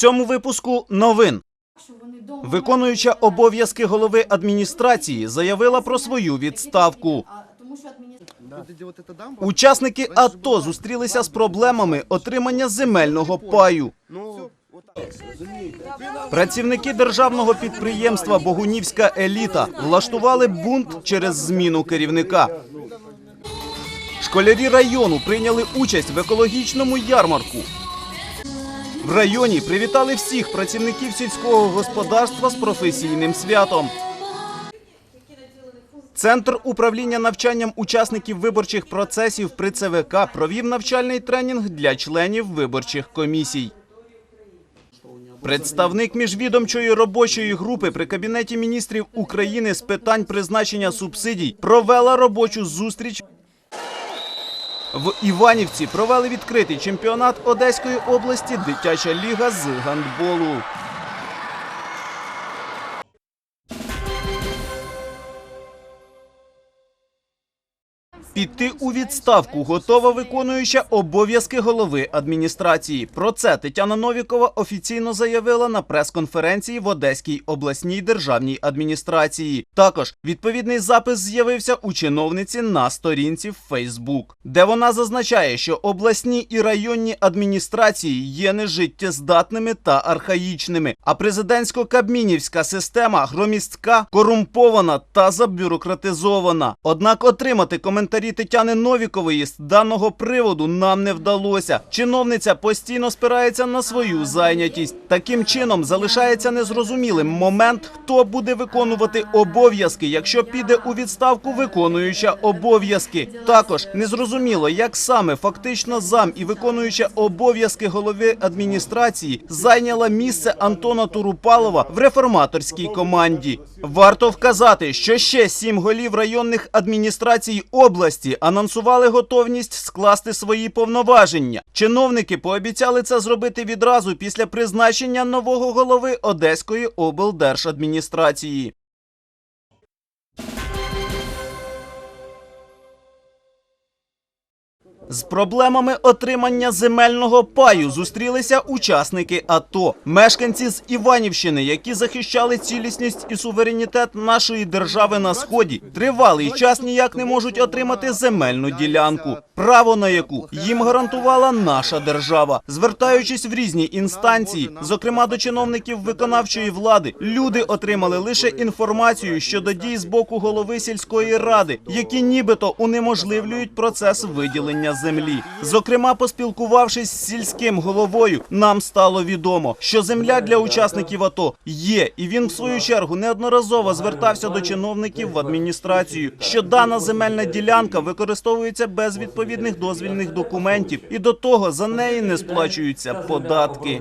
цьому випуску новин. Виконуюча обов'язки голови адміністрації заявила про свою відставку. Учасники АТО зустрілися з проблемами отримання земельного паю. Працівники державного підприємства Богунівська еліта влаштували бунт через зміну керівника. Школярі району прийняли участь в екологічному ярмарку. В районі привітали всіх працівників сільського господарства з професійним святом. Центр управління навчанням учасників виборчих процесів при ЦВК провів навчальний тренінг для членів виборчих комісій. Представник міжвідомчої робочої групи при Кабінеті міністрів України з питань призначення субсидій провела робочу зустріч. В Іванівці провели відкритий чемпіонат Одеської області дитяча ліга з гандболу. Піти у відставку готова виконуюча обов'язки голови адміністрації. Про це Тетяна Новікова офіційно заявила на прес-конференції в Одеській обласній державній адміністрації. Також відповідний запис з'явився у чиновниці на сторінці в Фейсбук, де вона зазначає, що обласні і районні адміністрації є нежиттєздатними та архаїчними, а президентсько-кабмінівська система громістка, корумпована та забюрократизована. Однак отримати коментарі Тетяни Новікової з даного приводу нам не вдалося. Чиновниця постійно спирається на свою зайнятість. Таким чином залишається незрозумілим момент, хто буде виконувати обов'язки, якщо піде у відставку виконуюча обов'язки. Також незрозуміло, як саме фактично зам і виконуюча обов'язки голови адміністрації зайняла місце Антона Турупалова в реформаторській команді. Варто вказати, що ще сім голів районних адміністрацій області анонсували готовність скласти свої повноваження. Чиновники пообіцяли це зробити відразу після призначення нового голови Одеської облдержадміністрації. З проблемами отримання земельного паю зустрілися учасники АТО, мешканці з Іванівщини, які захищали цілісність і суверенітет нашої держави на сході. Тривалий час ніяк не можуть отримати земельну ділянку, право на яку їм гарантувала наша держава. Звертаючись в різні інстанції, зокрема до чиновників виконавчої влади, люди отримали лише інформацію щодо дій з боку голови сільської ради, які нібито унеможливлюють процес виділення землі. Зокрема, поспілкувавшись з сільським головою, нам стало відомо, що земля для учасників АТО є, і він в свою чергу неодноразово звертався до чиновників в адміністрацію, що дана земельна ділянка використовується без відповідних дозвільних документів, і до того за неї не сплачуються податки.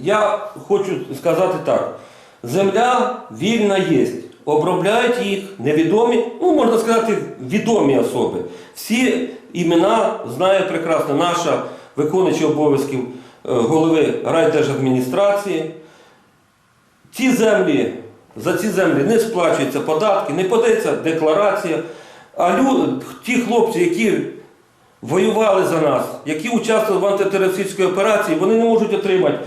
Я хочу сказати так: земля вільна є. Обробляють їх невідомі, ну можна сказати, відомі особи. Всі імена знає прекрасно наша виконуюча обов'язків е, голови райдержадміністрації. Ці землі, за ці землі не сплачуються податки, не подається декларація. А лю, ті хлопці, які воювали за нас, які участвували в антитерористичній операції, вони не можуть отримати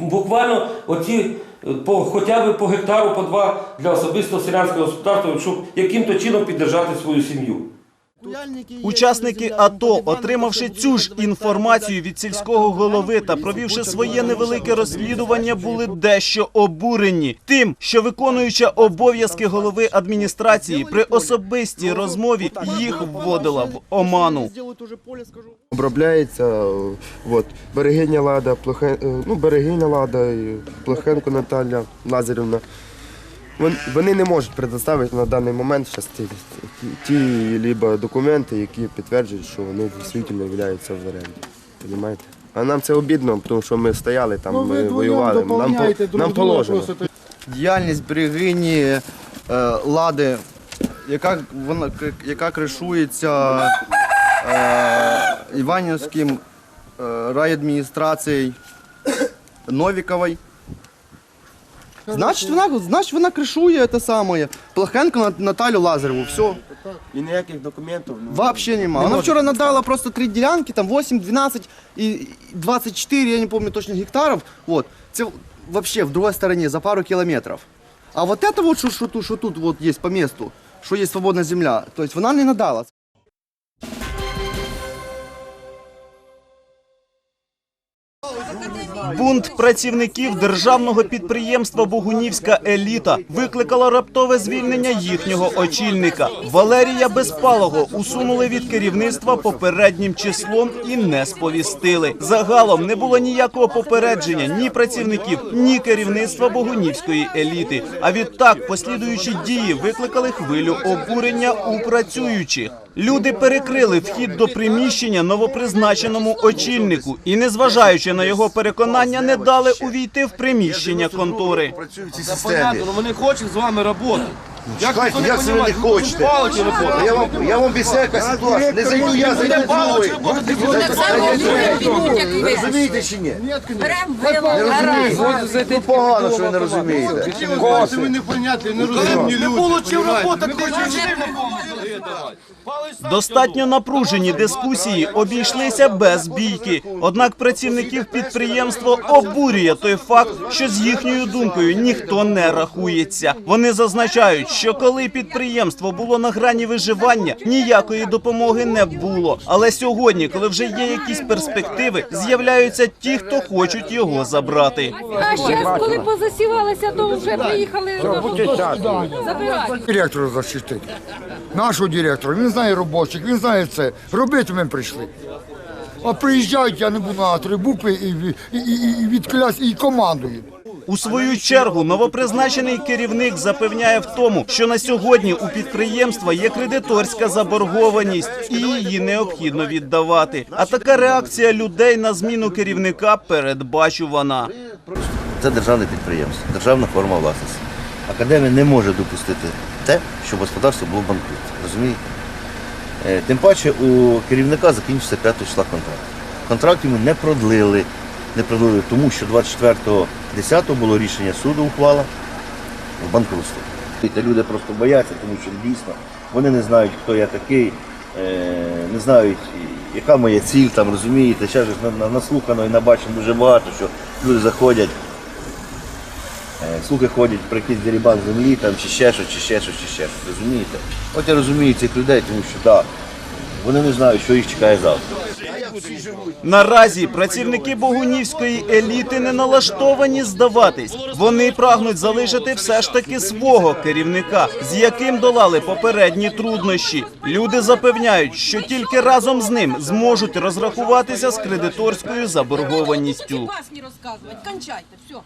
буквально оці по, хоча б по гектару, по два для особистого селянського господарства, щоб яким-то чином піддержати свою сім'ю. Учасники АТО, отримавши цю ж інформацію від сільського голови та провівши своє невелике розслідування, були дещо обурені тим, що виконуюча обов'язки голови адміністрації при особистій розмові їх вводила в оману. Обробляється от, Берегиня Лада, Плохен, е, ну, Берегиня Лада, і Плохенко Наталя Лазарівна. Вон- Вони не можуть предоставити на даний момент щас ті, ті либо документи, які підтверджують, що вони дійсно являються в оренді. Понімаєте? А нам це обідно, тому що ми стояли там, Ну, ми воювали. Нам, друг нам положено. просто. діяльність берегині е, лади, яка вона яка кришується е, Іванівським е, райадміністрацією Новікової. Значить, вона, значить, вона кришує те саме. Плохенко Нат- Наталю Лазареву. Все. І ніяких документів. ну, Вообще нема. Она вчера надала просто три делянки, там 8, 12 и 24, я не помню точно гектаров. Вот. Це вообще в другой стороне, за пару километров. А вот это вот, что, что, тут- что тут вот есть по месту, что есть свободная земля, то есть вона не надала. Бунт працівників державного підприємства Богунівська еліта викликало раптове звільнення їхнього очільника. Валерія Безпалого усунули від керівництва попереднім числом і не сповістили. Загалом не було ніякого попередження ні працівників, ні керівництва Богунівської еліти. А відтак послідуючі дії викликали хвилю обурення у працюючих. Люди перекрили вхід до приміщення новопризначеному очільнику і, незважаючи на його переконання, не дали увійти в приміщення контори. понятно, вони хочуть з вами роботи. Як Чекайте, як це ви не? Ну, хочете? роботи. Я вам, я вам обіцяю, яка ситуація. Не зайду я, зайду другий. Ви розумієте чи ні? Не розумієте? Ну погано, що ви не розумієте. Ви непонятні, не розумні люди. Получив роботу, ти Достатньо напружені дискусії обійшлися без бійки. Однак працівників підприємства обурює той факт, що з їхньою думкою ніхто не рахується. Вони зазначають, що коли підприємство було на грані виживання, ніякої допомоги не було. Але сьогодні, коли вже є якісь перспективи, з'являються ті, хто хочуть його забрати. А зараз, коли позасівалися, то вже приїхали забирати. директора захистити. Нашого директора. Він знає робочих, він знає це. Робити ми прийшли. А приїжджають, я не буду на три букви і, і, і, і відклясь, і командують. У свою чергу новопризначений керівник запевняє в тому, що на сьогодні у підприємства є кредиторська заборгованість і її необхідно віддавати. А така реакція людей на зміну керівника передбачувана. Це державне підприємство, державна форма власності. Академія не може допустити те, щоб господарство було банкрут. Розумієте? Е, Тим паче у керівника закінчився 5 числа контракт. Контракт йому не продлили. Не продлили, тому що 24.10 було рішення суду, ухвала в банкрутство. Те люди просто бояться, тому що дійсно вони не знають, хто я такий, е, не знають, яка моя ціль, там, розумієте, на- наслухано і набачено дуже багато, що люди заходять, е, слухи ходять про якийсь дерибан землі, там, чи ще щось, чи ще щось, чи ще щось, розумієте? От я розумію цих людей, тому що так, вони не знають, що їх чекає завтра. Наразі працівники богунівської еліти не налаштовані здаватись. Вони прагнуть залишити все ж таки свого керівника, з яким долали попередні труднощі. Люди запевняють, що тільки разом з ним зможуть розрахуватися з кредиторською заборгованістю. Вас не розказувати, кончайте, все.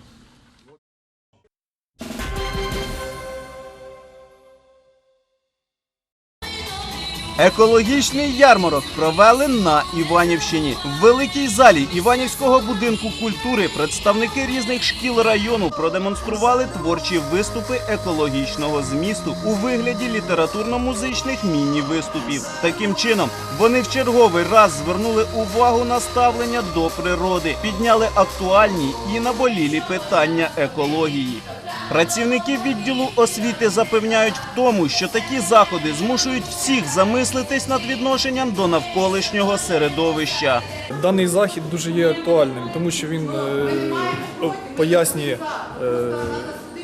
Екологічний ярмарок провели на Іванівщині. В великій залі Іванівського будинку культури представники різних шкіл району продемонстрували творчі виступи екологічного змісту у вигляді літературно-музичних міні-виступів. Таким чином вони в черговий раз звернули увагу на ставлення до природи, підняли актуальні і наболілі питання екології. Працівники відділу освіти запевняють в тому, що такі заходи змушують всіх замислитись над відношенням до навколишнього середовища. Даний захід дуже є актуальним, тому що він е, пояснює е,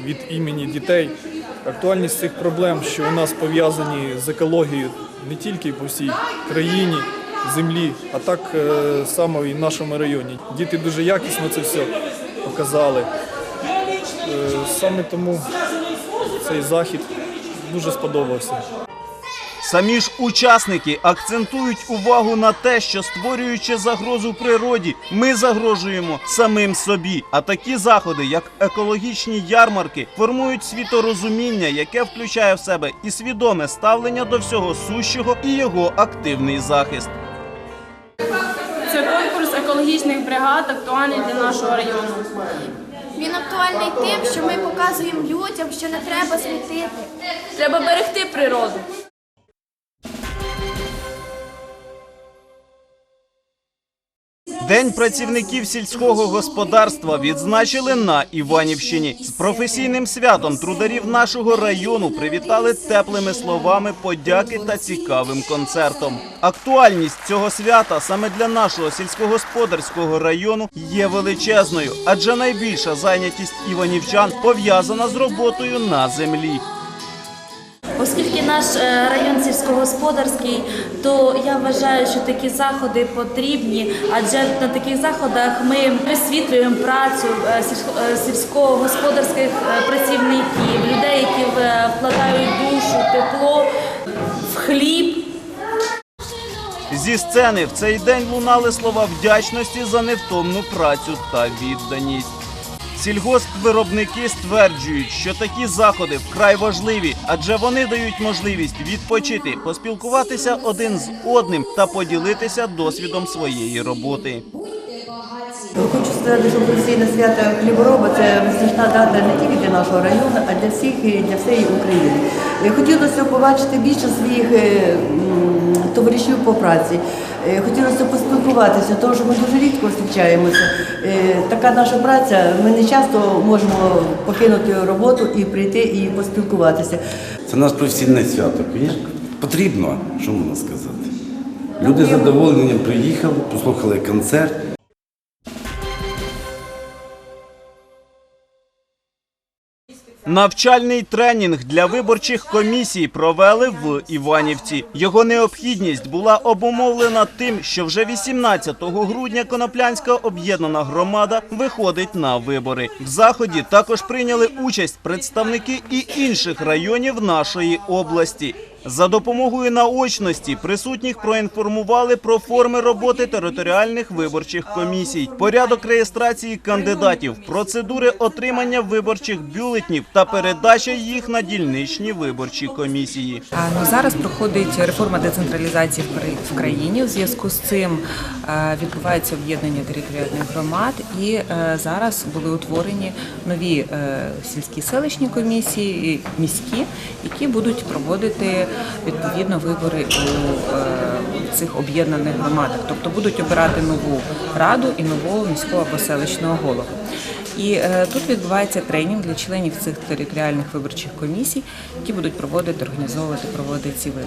від імені дітей актуальність цих проблем, що у нас пов'язані з екологією не тільки по всій країні, землі, а так е, само і в нашому районі. Діти дуже якісно це все показали. Е, саме тому цей захід дуже сподобався. Самі ж учасники акцентують увагу на те, що створюючи загрозу природі, ми загрожуємо самим собі. А такі заходи, як екологічні ярмарки, формують світорозуміння, яке включає в себе і свідоме ставлення до всього сущого, і його активний захист. Це конкурс екологічних бригад актуальний для нашого району. Він актуальний тим, що ми показуємо людям, що не треба смітити. Треба берегти природу. День працівників сільського господарства відзначили на Іванівщині. З професійним святом трударів нашого району привітали теплими словами подяки та цікавим концертом. Актуальність цього свята саме для нашого сільськогосподарського району є величезною, адже найбільша зайнятість іванівчан пов'язана з роботою на землі. Оскільки наш е, район сільськогосподарський, то я вважаю, що такі заходи потрібні, адже на таких заходах ми висвітлюємо працю е, е, сільськогосподарських працівників, людей, які вкладають душу, тепло в хліб. Зі сцени в цей день лунали слова вдячності за невтомну працю та відданість. Сільгоспвиробники стверджують, що такі заходи вкрай важливі, адже вони дають можливість відпочити, поспілкуватися один з одним та поділитися досвідом своєї роботи. Хочу сказати, що професійне свято хлібороба це визначна дата не тільки для нашого району, а для всіх і для всієї України. Хотілося побачити більше своїх е, товаришів по праці. Е, Хотілося поспілкуватися, тому що ми дуже рідко зустрічаємося. Е, Така наша праця, ми не часто можемо покинути роботу і прийти і поспілкуватися. Це наш професійне свято. Потрібно, що можна сказати. Люди з задоволенням приїхали, послухали концерт. Навчальний тренінг для виборчих комісій провели в Іванівці. Його необхідність була обумовлена тим, що вже 18 грудня Коноплянська об'єднана громада виходить на вибори. В заході також прийняли участь представники і інших районів нашої області. За допомогою наочності присутніх проінформували про форми роботи територіальних виборчих комісій, порядок реєстрації кандидатів, процедури отримання виборчих бюлетнів та передача їх на дільничні виборчі комісії. Ну, зараз проходить реформа децентралізації в країні. В зв'язку з цим е, відбувається об'єднання територіальних громад, і е, зараз були утворені нові е, сільські селищні комісії, міські, які будуть проводити відповідно вибори у е, цих об'єднаних громадах. Тобто будуть обирати нову раду і нового міського або селищного голову. І е, тут відбувається тренінг для членів цих територіальних виборчих комісій, які будуть проводити, організовувати, проводити ці вибори.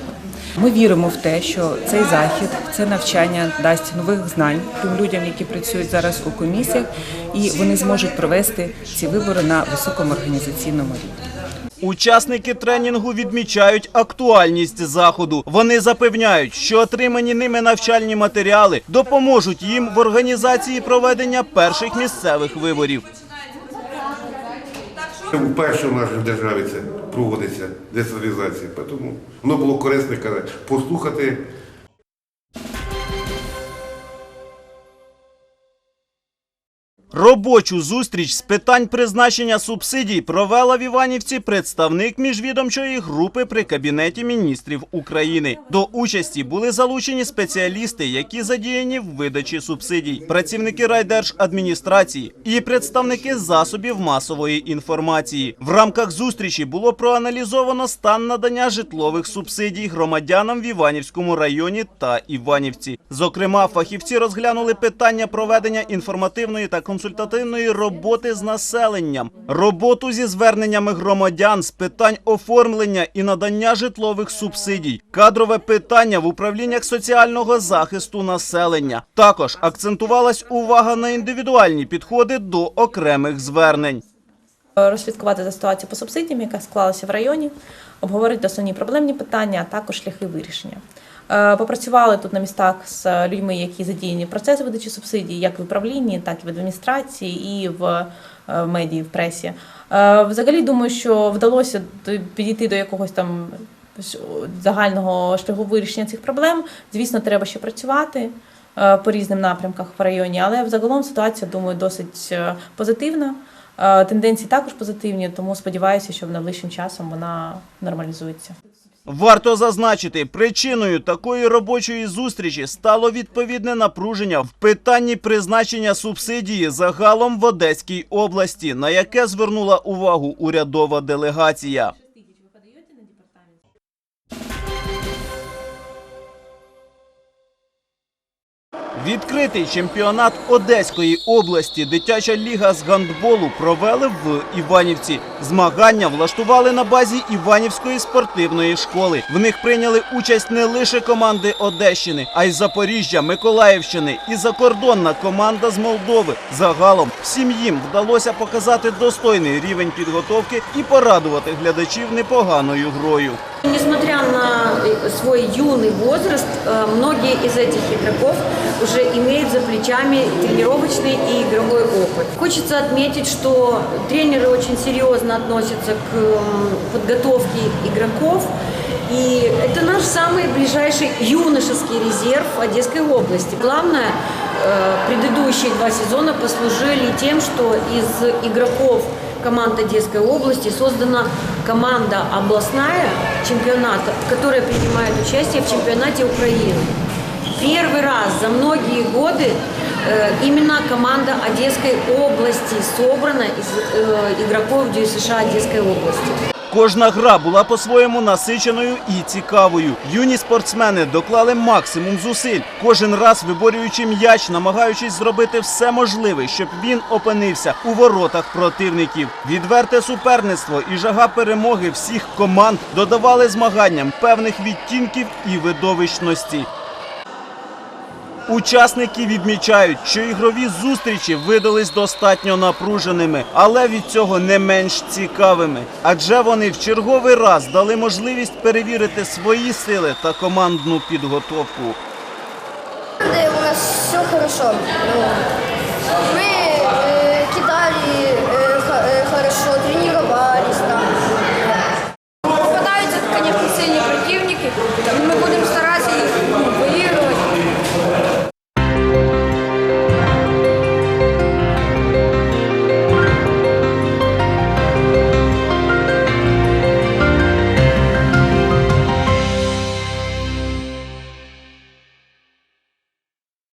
Ми віримо в те, що цей захід, це навчання дасть нових знань тим людям, які працюють зараз у комісіях, і вони зможуть провести ці вибори на високому організаційному рівні. Учасники тренінгу відмічають актуальність заходу. Вони запевняють, що отримані ними навчальні матеріали допоможуть їм в організації проведення перших місцевих виборів. Вперше в нашій державі це проводиться децентралізація. Тому воно було корисно послухати Робочу зустріч з питань призначення субсидій провела в Іванівці представник міжвідомчої групи при Кабінеті міністрів України. До участі були залучені спеціалісти, які задіяні в видачі субсидій, працівники райдержадміністрації і представники засобів масової інформації. В рамках зустрічі було проаналізовано стан надання житлових субсидій громадянам в Іванівському районі та Іванівці. Зокрема, фахівці розглянули питання проведення інформативної та консультативної роботи з населенням, роботу зі зверненнями громадян з питань оформлення і надання житлових субсидій, кадрове питання в управліннях соціального захисту населення. Також акцентувалась увага на індивідуальні підходи до окремих звернень. Розслідкувати за ситуацією по субсидіям, яка склалася в районі, обговорити основні проблемні питання, а також шляхи вирішення. Е, Попрацювали тут на містах з людьми, які задіяні в процесі видачі субсидій, як в управлінні, так і в адміністрації і в е, медії, в пресі. Е, Взагалі думаю, що вдалося підійти до якогось там загального шляху вирішення цих проблем. Звісно, треба ще працювати по різним напрямках в районі, але взагалом ситуація, думаю, досить позитивна. Тенденції також позитивні, тому сподіваюся, що найближчим часом вона нормалізується. Варто зазначити, причиною такої робочої зустрічі стало відповідне напруження в питанні призначення субсидії загалом в Одеській області, на яке звернула увагу урядова делегація. Відкритий чемпіонат Одеської області дитяча ліга з гандболу провели в Іванівці. Змагання влаштували на базі Іванівської спортивної школи. В них прийняли участь не лише команди Одещини, а й Запоріжжя, Миколаївщини і закордонна команда з Молдови. Загалом всім їм вдалося показати достойний рівень підготовки і порадувати глядачів непоганою грою. Несмотря на свой юный возраст, э, многие из этих игроков уже имеют за плечами тренировочный и игровой опыт. Хочется отметить, что тренеры очень серьезно относятся к подготовке игроков. И это наш самый ближайший юношеский резерв Одесской области. Главное, э, предыдущие два сезона послужили тем, что из игроков команд Одесской области создана команда областная чемпионата, которая принимает участие в чемпионате Украины. Первый раз за многие годы э, именно команда Одесской области собрана из э, игроков ДЮСШ Одесской области. Кожна гра була по-своєму насиченою і цікавою. Юні спортсмени доклали максимум зусиль, кожен раз виборюючи м'яч, намагаючись зробити все можливе, щоб він опинився у воротах противників. Відверте суперництво і жага перемоги всіх команд додавали змаганням певних відтінків і видовищності. Учасники відмічають, що ігрові зустрічі видались достатньо напруженими, але від цього не менш цікавими. Адже вони в черговий раз дали можливість перевірити свої сили та командну підготовку. У нас все добре. Ну, ми е, кидали е, е, хорошо, тренували.